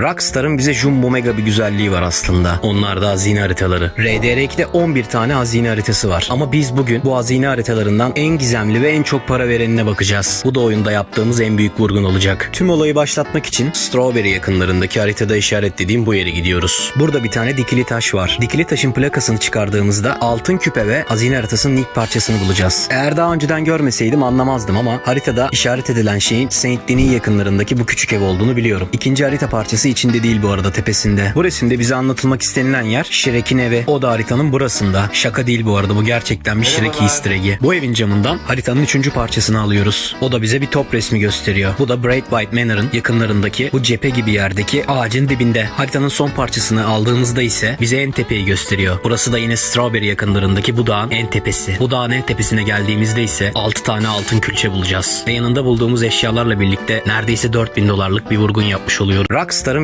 Rockstar'ın bize jumbo mega bir güzelliği var aslında. Onlar da hazine haritaları. RDR2'de 11 tane hazine haritası var. Ama biz bugün bu hazine haritalarından en gizemli ve en çok para verenine bakacağız. Bu da oyunda yaptığımız en büyük vurgun olacak. Tüm olayı başlatmak için Strawberry yakınlarındaki haritada işaretlediğim bu yere gidiyoruz. Burada bir tane dikili taş var. Dikili taşın plakasını çıkardığımızda altın küpe ve hazine haritasının ilk parçasını bulacağız. Eğer daha önceden görmeseydim anlamazdım ama haritada işaret edilen şeyin Saint Denis yakınlarındaki bu küçük ev olduğunu biliyorum. İkinci harita parçası içinde değil bu arada tepesinde. Bu resimde bize anlatılmak istenilen yer Shrek'in evi. O da haritanın burasında. Şaka değil bu arada bu gerçekten bir Shrek easter egg'i. Bu evin camından haritanın üçüncü parçasını alıyoruz. O da bize bir top resmi gösteriyor. Bu da Bright White Manor'ın yakınlarındaki bu cephe gibi yerdeki ağacın dibinde. Haritanın son parçasını aldığımızda ise bize en tepeyi gösteriyor. Burası da yine Strawberry yakınlarındaki bu dağın en tepesi. Bu dağın en tepesine geldiğimizde ise 6 tane altın külçe bulacağız. Ve yanında bulduğumuz eşyalarla birlikte neredeyse 4000 dolarlık bir vurgun yapmış oluyoruz. Rockstar'ın